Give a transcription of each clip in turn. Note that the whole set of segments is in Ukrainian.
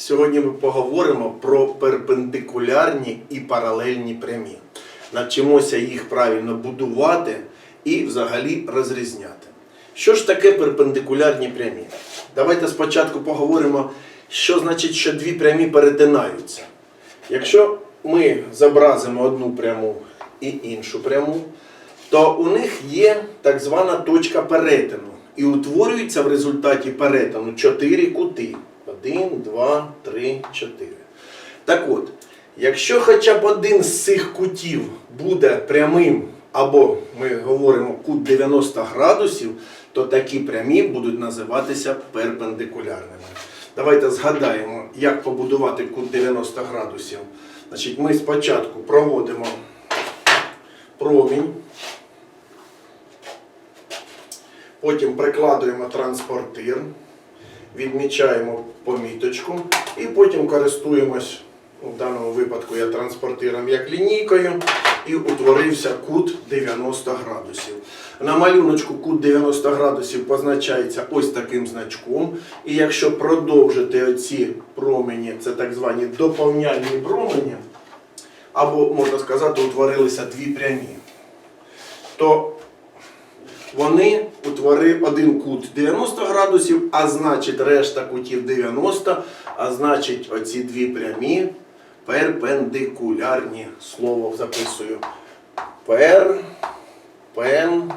Сьогодні ми поговоримо про перпендикулярні і паралельні прямі. Навчимося їх правильно будувати і взагалі розрізняти. Що ж таке перпендикулярні прямі? Давайте спочатку поговоримо, що значить, що дві прямі перетинаються. Якщо ми зобразимо одну пряму і іншу пряму, то у них є так звана точка перетину. І утворюється в результаті перетину чотири кути. Один, два, три, чотири. Так от, якщо хоча б один з цих кутів буде прямим, або ми говоримо кут 90 градусів, то такі прямі будуть називатися перпендикулярними. Давайте згадаємо, як побудувати кут 90 градусів. Значить, ми спочатку проводимо промінь, потім прикладуємо транспортир, відмічаємо поміточку і потім користуємось, у даному випадку я транспортиром як лінійкою, і утворився кут 90 градусів. На малюночку кут 90 градусів позначається ось таким значком. І якщо продовжити оці промені, це так звані доповняльні промені, або, можна сказати, утворилися дві прямі, то вони утворили один кут 90 градусів, а значить решта кутів 90, а значить оці дві прямі перпендикулярні. Слово записую. Пер, пен,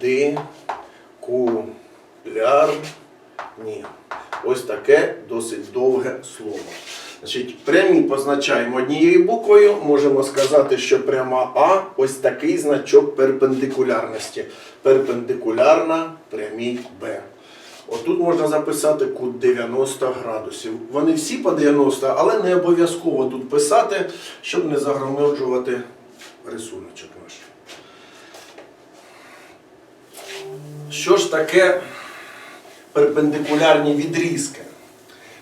ди, ні. Ось таке досить довге слово. Значить, прямі позначаємо однією буквою. Можемо сказати, що пряма А ось такий значок перпендикулярності. Перпендикулярна прямій Б. Отут можна записати кут 90 градусів. Вони всі по 90, але не обов'язково тут писати, щоб не загромоджувати рисуночок наш. Що ж таке перпендикулярні відрізки?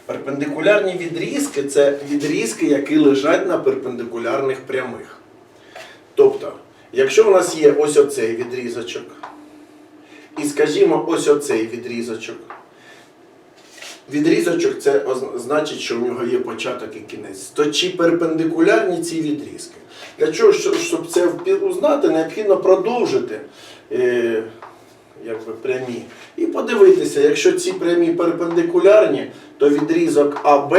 Перпендикулярні відрізки це відрізки, які лежать на перпендикулярних прямих. Тобто, якщо у нас є ось оцей відрізочок, і скажімо, ось оцей відрізочок. Відрізочок це значить, що в нього є початок і кінець. То чи перпендикулярні ці відрізки? Для чого, щоб, це впізнати, необхідно продовжити е, якби, прямі. І подивитися, якщо ці прямі перпендикулярні, то відрізок АБ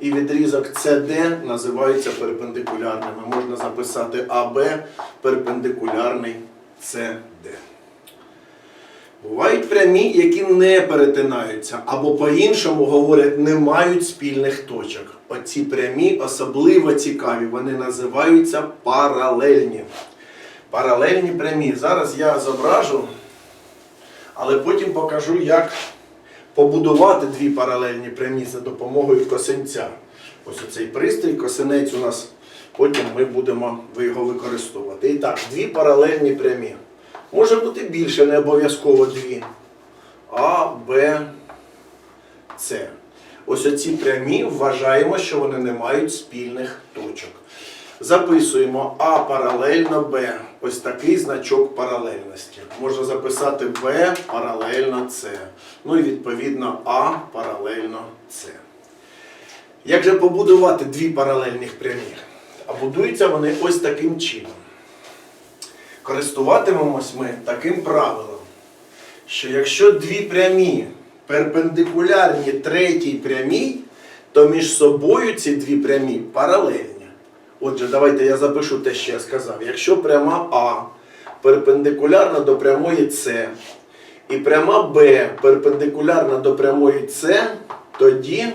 і відрізок CD називаються перпендикулярними. Можна записати АБ перпендикулярний CD. Бувають прямі, які не перетинаються, або по-іншому говорять, не мають спільних точок. Оці прямі особливо цікаві, вони називаються паралельні. Паралельні прямі. Зараз я зображу, але потім покажу, як побудувати дві паралельні прямі за допомогою косинця. Ось оцей пристрій, косинець у нас, потім ми будемо його використовувати. І так, дві паралельні прямі. Може бути більше, не обов'язково дві. А, Б, С. Ось оці прямі вважаємо, що вони не мають спільних точок. Записуємо А паралельно Б. Ось такий значок паралельності. Можна записати Б паралельно С. Ну і відповідно А паралельно С. Як же побудувати дві паралельних прямі? А будуються вони ось таким чином. Користуватимемось ми таким правилом, що якщо дві прямі перпендикулярні третій прямій, то між собою ці дві прямі паралельні. Отже, давайте я запишу те, що я сказав. Якщо пряма А перпендикулярна до прямої С, і пряма Б перпендикулярна до прямої С, тоді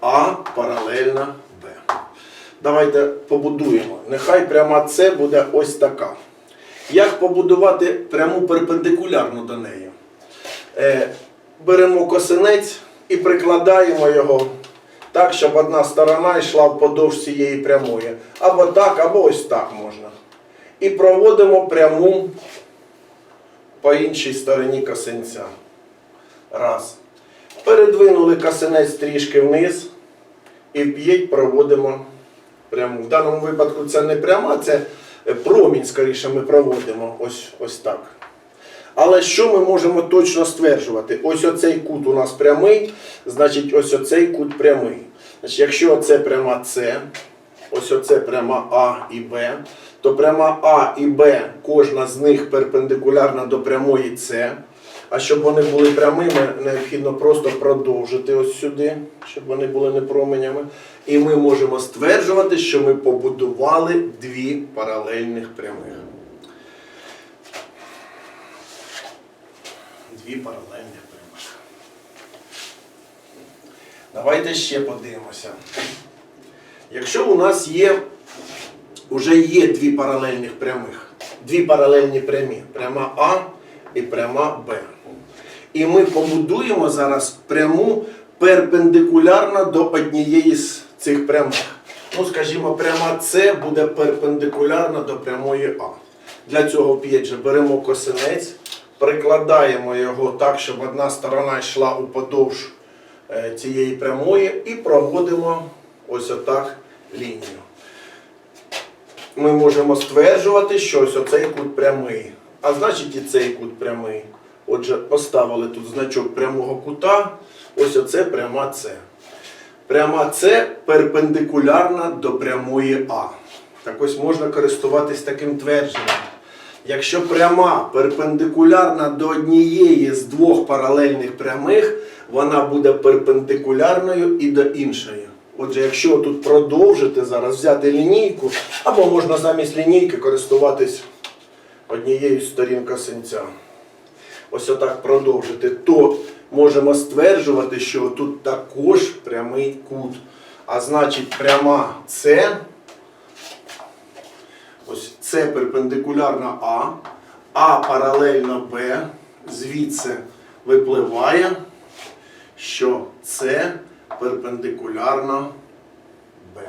А паралельна Б. Давайте побудуємо. Нехай пряма С буде ось така. Як побудувати пряму перпендикулярну до неї? Е, беремо косинець і прикладаємо його так, щоб одна сторона йшла вподовж цієї прямої. Або так, або ось так можна. І проводимо пряму по іншій стороні косинця. Раз. Передвинули косинець трішки вниз і п'ять проводимо пряму. В даному випадку це не пряма, це промінь, скоріше ми проводимо ось, ось так. Але що ми можемо точно стверджувати? Ось оцей кут у нас прямий, значить ось оцей кут прямий. Значить, якщо це пряма С, ось оце пряма А і Б, то пряма А і Б, кожна з них перпендикулярна до прямої С. А щоб вони були прямими, необхідно просто продовжити ось сюди, щоб вони були не променями. І ми можемо стверджувати, що ми побудували дві паралельних прямих. Дві паралельних прямих. Давайте ще подивимося. Якщо у нас є, вже є дві паралельних прямих, дві паралельні прямі, пряма А і пряма Б. І ми побудуємо зараз пряму перпендикулярно до однієї з цих прямих. Ну, скажімо, пряма С буде перпендикулярна до прямої А. Для цього опять же беремо косинець, прикладаємо його так, щоб одна сторона йшла уподовж е, цієї прямої і проводимо ось отак лінію. Ми можемо стверджувати, що ось оцей кут прямий, а значить і цей кут прямий. Отже, поставили тут значок прямого кута, ось оце пряма С. Пряма С перпендикулярна до прямої А. Так ось можна користуватись таким твердженням. Якщо пряма перпендикулярна до однієї з двох паралельних прямих, вона буде перпендикулярною і до іншої. Отже, якщо тут продовжити зараз взяти лінійку, або можна замість лінійки користуватись однією з сторін косинця. Ось отак продовжити, то можемо стверджувати, що тут також прямий кут. А значить, пряма С, С перпендикулярна А, А паралельно Б, звідси випливає, що С перпендикулярно Б.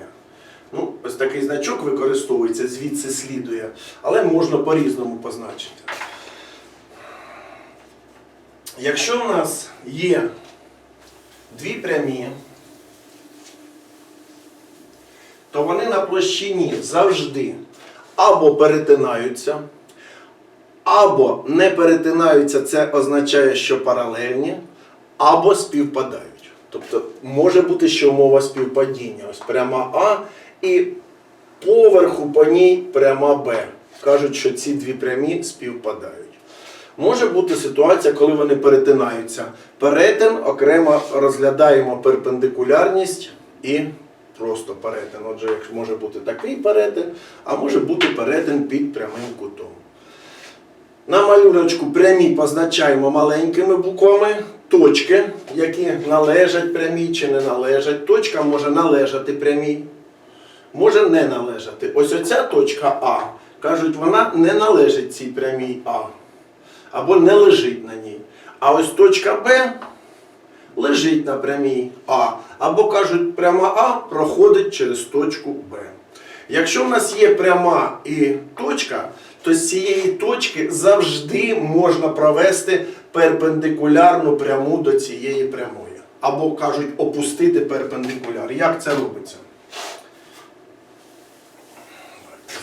Ну, ось такий значок використовується, звідси слідує, але можна по-різному позначити. Якщо в нас є дві прямі, то вони на площині завжди або перетинаються, або не перетинаються, це означає, що паралельні, або співпадають. Тобто може бути, що умова співпадіння. Ось пряма А і поверху по ній пряма Б. Кажуть, що ці дві прямі співпадають. Може бути ситуація, коли вони перетинаються. Перетин окремо розглядаємо перпендикулярність і просто перетин. Отже, як може бути такий перетин, а може бути перетин під прямим кутом. На малюночку прямі позначаємо маленькими буквами точки, які належать прямій чи не належать. Точка може належати прямій, може не належати. Ось оця точка А, кажуть, вона не належить цій прямій А або не лежить на ній. А ось точка Б лежить на прямій А. Або кажуть, пряма А проходить через точку Б. Якщо в нас є пряма і точка, то з цієї точки завжди можна провести перпендикулярну пряму до цієї прямої. Або кажуть, опустити перпендикуляр. Як це робиться?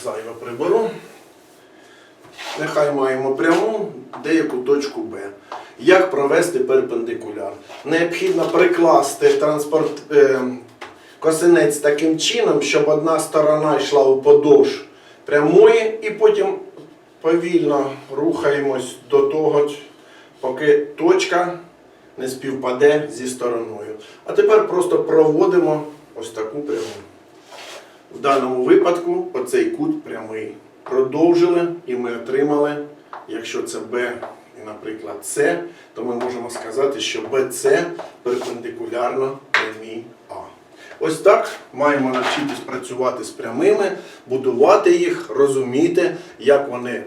Зайве приберу. Нехай маємо пряму деяку точку Б. Як провести перпендикуляр? Необхідно прикласти транспорт, е, косинець таким чином, щоб одна сторона йшла уподовж прямої, і потім повільно рухаємось до того, поки точка не співпаде зі стороною. А тепер просто проводимо ось таку пряму. В даному випадку оцей кут прямий. Продовжили і ми отримали, якщо це і, наприклад, С, то ми можемо сказати, що БЦ перпендикулярно прямій А. Ось так маємо навчитись працювати з прямими, будувати їх, розуміти, як вони